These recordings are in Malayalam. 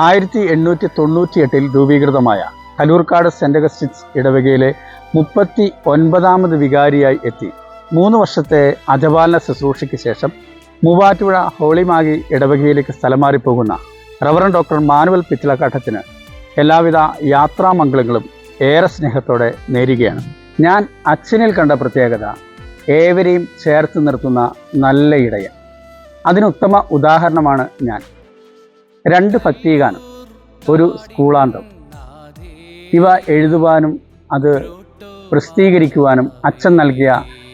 ആയിരത്തി എണ്ണൂറ്റി തൊണ്ണൂറ്റി എട്ടിൽ രൂപീകൃതമായ കലൂർക്കാട് സെന്റ് അഗസ്റ്റിൻസ് ഇടവകയിലെ മുപ്പത്തി ഒൻപതാമത് വികാരിയായി എത്തി. മൂന്ന് വർഷത്തെ അജപാലന ശുശ്രൂഷയ്ക്ക് ശേഷം മൂവാറ്റുപുഴ ഹോളിമാഗി ഇടവകയിലേക്ക് സ്ഥലം മാറിപ്പോകുന്ന റവറൻ ഡോക്ടർ മാനുവൽ പിച്ചിലക്കാട്ടത്തിന് എല്ലാവിധ യാത്രാമംഗളങ്ങളും ഏറെ സ്നേഹത്തോടെ നേരുകയാണ്. ഞാൻ അച്ഛനിൽ കണ്ട പ്രത്യേകത ഏവരെയും ചേർത്ത് നിർത്തുന്ന നല്ല ഇടയൻ. അതിനുത്തമ ഉദാഹരണമാണ് ഞാൻ. രണ്ട് ഭക്തിഗാനം ഒരു സ്കൂളാന്തം. ഇവ എഴുതുവാനും അത് പ്രസിദ്ധീകരിക്കുവാനും അച്ഛൻ നൽകിയ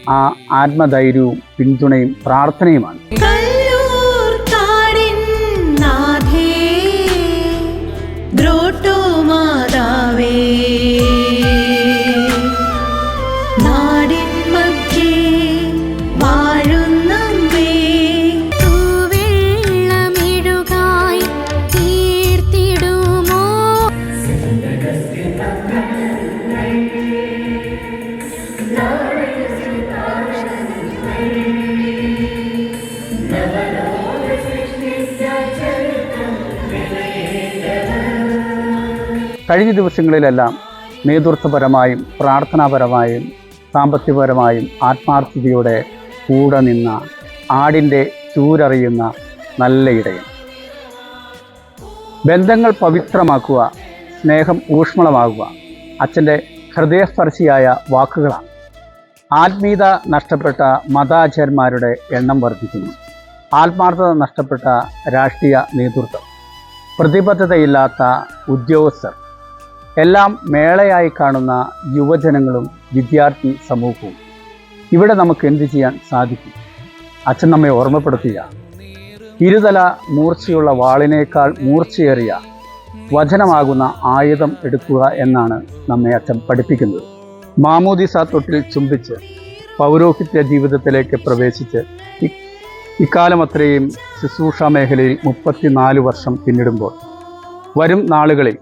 ആ ആത്മധൈര്യവും പിന്തുണയും പ്രാർത്ഥനയുമാണ്. കഴിഞ്ഞ ദിവസങ്ങളിലെല്ലാം നേതൃത്വപരമായും പ്രാർത്ഥനാപരമായും സാമ്പത്തികപരമായും ആത്മാർത്ഥതയോടെ കൂടെ നിന്ന ആടിന്റെ ചൂരറിയുന്ന നല്ല ഇടയൻ. ബന്ധങ്ങൾ പവിത്രമാക്കുക സ്നേഹം ഊഷ്മളമാകുക അച്ഛന്റെ ഹൃദയസ്പർശിയായ വാക്കുകളാണ്. ആത്മീയത നഷ്ടപ്പെട്ട മതാചാര്യന്മാരുടെ എണ്ണം വർദ്ധിക്കുന്നു. ആത്മാർത്ഥത നഷ്ടപ്പെട്ട രാഷ്ട്രീയ നേതൃത്വം. പ്രതിബദ്ധതയില്ലാത്ത ഉദ്യോഗസ്ഥർ. എല്ലാം മേളയായി കാണുന്ന യുവജനങ്ങളും വിദ്യാർത്ഥി സമൂഹവും. ഇവിടെ നമുക്ക് എന്ത് ചെയ്യാൻ സാധിക്കും? അച്ഛൻ നമ്മെ ഓർമ്മപ്പെടുത്തുക ഇരുതല മൂർച്ചയുള്ള വാളിനേക്കാൾ മൂർച്ചയേറിയ വചനമാകുന്ന ആയുധം എടുക്കുക എന്നാണ് നമ്മെ അച്ഛൻ പഠിപ്പിക്കുന്നത്. മാമോദിസ തൊട്ടിൽ ചുംബിച്ച് പൗരോഹിത്യ ജീവിതത്തിലേക്ക് പ്രവേശിച്ച് ഇക്കാലം അത്രയും ശുശ്രൂഷ മേഖലയിൽ മുപ്പത്തിനാല് വർഷം പിന്നിടുമ്പോൾ വരും നാളുകളിൽ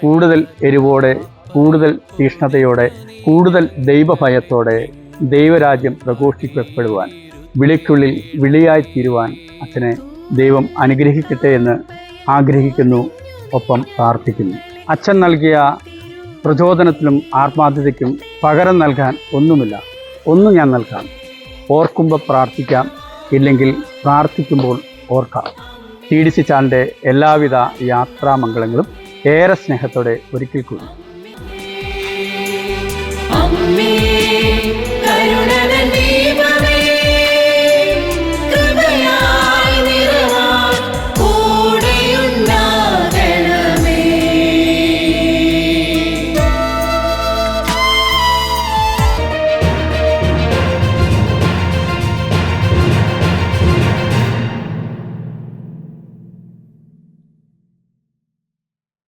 കൂടുതൽ എരിവോടെ കൂടുതൽ തീഷ്ണതയോടെ കൂടുതൽ ദൈവഭയത്തോടെ ദൈവരാജ്യം പ്രഘോഷിക്കപ്പെടുവാൻ വിളിക്കുള്ളിൽ വിളിയായി തീരുവാൻ അച്ഛനെ ദൈവം അനുഗ്രഹിക്കട്ടെ എന്ന് ആഗ്രഹിക്കുന്നു ഒപ്പം പ്രാർത്ഥിക്കുന്നു. അച്ഛൻ നൽകിയ പ്രചോദനത്തിനും ആത്മാർത്ഥതയ്ക്കും പകരം നൽകാൻ ഒന്നുമില്ല. ഒന്നും ഞാൻ നൽകാം. ഓർക്കുമ്പോൾ പ്രാർത്ഥിക്കാം ഇല്ലെങ്കിൽ പ്രാർത്ഥിക്കുമ്പോൾ ഓർക്കാം. ടി ഡി സി ചാനലിന്റെ എല്ലാവിധ യാത്രാമംഗളങ്ങളും ഏറെ സ്നേഹത്തോടെ ഒരിക്കൽ കൂടി.